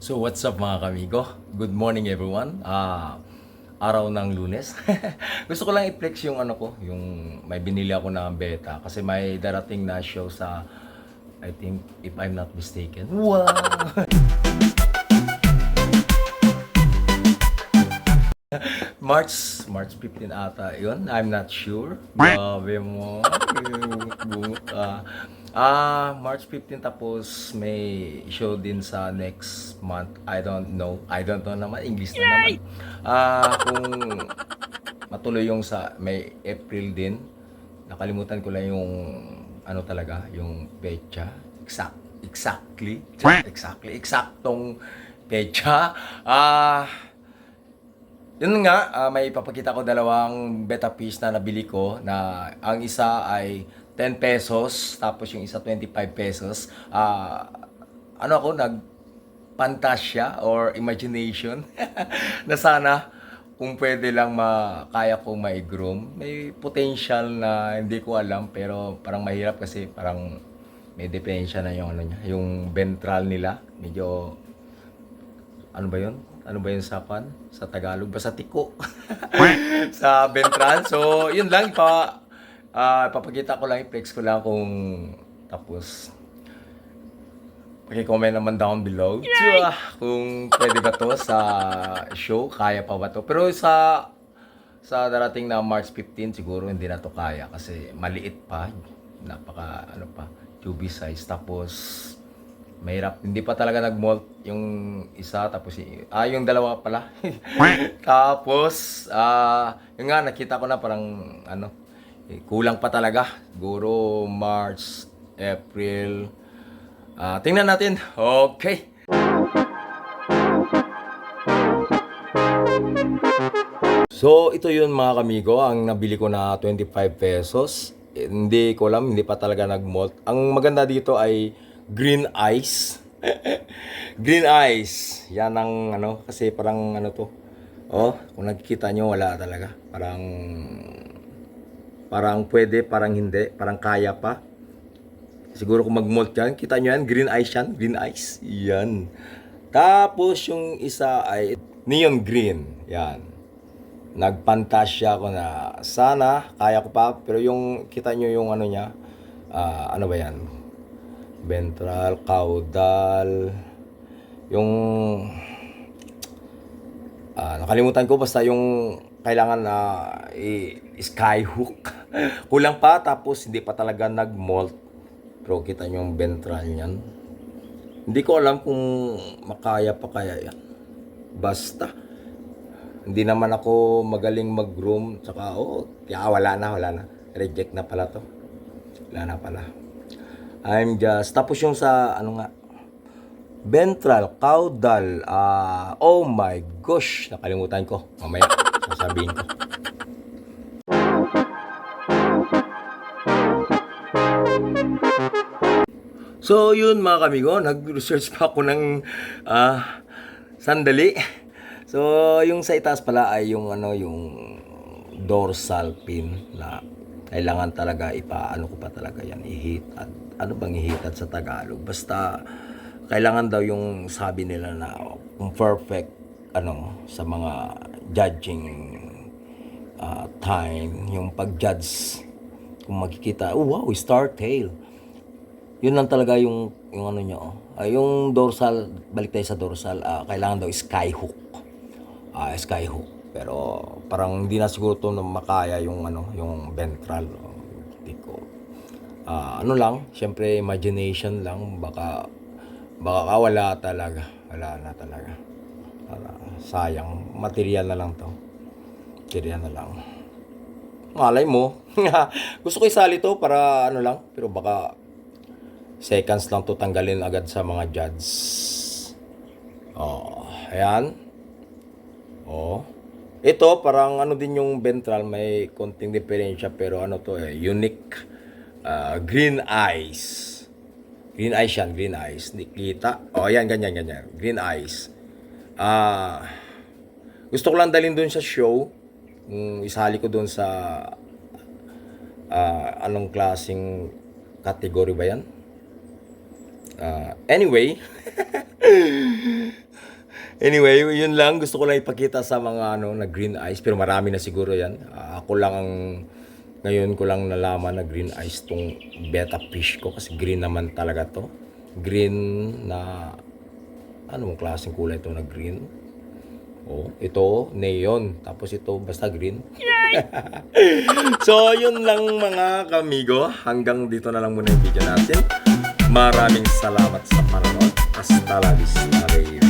So what's up mga kamigo? Good morning everyone. Ah, araw ng lunes. Gusto ko lang i-flex yung ano ko, yung may binili ako na beta kasi may darating na show sa I think if I'm not mistaken. Wow! March March 15 ata yun. I'm not sure. Grabe mo. Bungot Ah, March 15 tapos may show din sa next month. I don't know. I don't know naman. English na naman. Ah, kung matuloy yung sa may April din. Nakalimutan ko lang yung ano talaga, yung pecha. Exact, exactly. Exactly. Eksaktong pecha. Ah, yun nga, ah, may papakita ko dalawang beta piece na nabili ko na ang isa ay 10 pesos tapos yung isa 25 pesos. Ah, ano ako nag fantasya or imagination na sana kung pwede lang makaya ko may groom. May potential na hindi ko alam pero parang mahirap kasi parang may depensa na yung ano niya, yung ventral nila. Medyo ano ba yun? Ano ba yun sa pan? Sa Tagalog? Basta tiko. sa ventral. So, yun lang. Pa, ah, papakita ko lang, i-flex ko lang kung tapos. Paki-comment naman down below. Tsua, kung pwede ba to sa show, kaya pa ba to. Pero sa sa darating na March 15 siguro hindi na to kaya kasi maliit pa. Napaka ano pa, tubig size tapos mahirap. Hindi pa talaga nag-molt yung isa tapos ah yung dalawa pala. tapos ah yung nga nakita ko na parang ano eh, kulang pa talaga. Siguro March, April. Ah, tingnan natin. Okay. So, ito yun mga kamigo, ang nabili ko na 25 pesos. Eh, Hindi ko alam, hindi pa talaga nag-malt. Ang maganda dito ay green ice. green ice. Yan ang ano, kasi parang ano to. Oh, kung nakikita nyo, wala talaga. Parang, parang pwede, parang hindi, parang kaya pa. Siguro kung mag-malt yan, kita nyo yan, green ice yan, green ice. Yan. Tapos yung isa ay neon green. Yan nagpantasya ako na sana kaya ko pa pero yung kita nyo yung ano niya ah, ano ba yan ventral caudal yung ah, nakalimutan ko basta yung kailangan na i- skyhook kulang pa tapos hindi pa talaga nag-molt pero kita nyo yung ventral niyan hindi ko alam kung makaya pa kaya yan basta hindi naman ako magaling mag-groom. Tsaka, oh, kaya wala na, wala na. Reject na pala to. Wala na pala. I'm just, tapos yung sa, ano nga, ventral, caudal, ah, oh my gosh, nakalimutan ko. Mamaya, sasabihin ko. So, yun mga kamigo, nag-research pa ako ng ah, sandali. So, yung sa itaas pala ay yung ano, yung dorsal pin na kailangan talaga ipaano ko pa talaga yan, ihit at ano bang ihitad sa Tagalog. Basta kailangan daw yung sabi nila na perfect ano sa mga judging ah, time, yung pag-judge kung makikita, oh wow, star tail yun lang talaga yung yung ano niya oh. Ah, yung dorsal, balik tayo sa dorsal, ah, kailangan daw skyhook. Ah, skyhook. Pero parang hindi na siguro to makaya yung ano, yung ventral. Oh, hindi ko. Ah, ano lang, syempre imagination lang baka baka ka wala talaga. Wala na talaga. Wala, sayang, material na lang to. Material na lang. Malay mo. Gusto ko isali to para ano lang, pero baka seconds lang to tanggalin agad sa mga judge. Oh, ayan. Oh. Ito parang ano din yung ventral may konting diferensya pero ano to eh unique ah, green eyes. Green eyes yan, green eyes. Hindi kita. Oh, ayan ganyan ganyan. Green eyes. Ah gusto ko lang dalhin doon sa show. Mm, isali ko doon sa ah, anong klaseng category ba yan? Ah, anyway, Anyway, yun lang. Gusto ko lang ipakita sa mga ano, na green eyes. Pero marami na siguro yan. Ah, ako lang ang... Ngayon ko lang nalaman na green eyes tong beta fish ko. Kasi green naman talaga to. Green na... Ano klaseng kulay ito na green? Oh, ito, neon. Tapos ito, basta green. so, yun lang mga kamigo. Hanggang dito na lang muna yung video natin. Maraming salamat sa panonood. Hasta la vista, baby.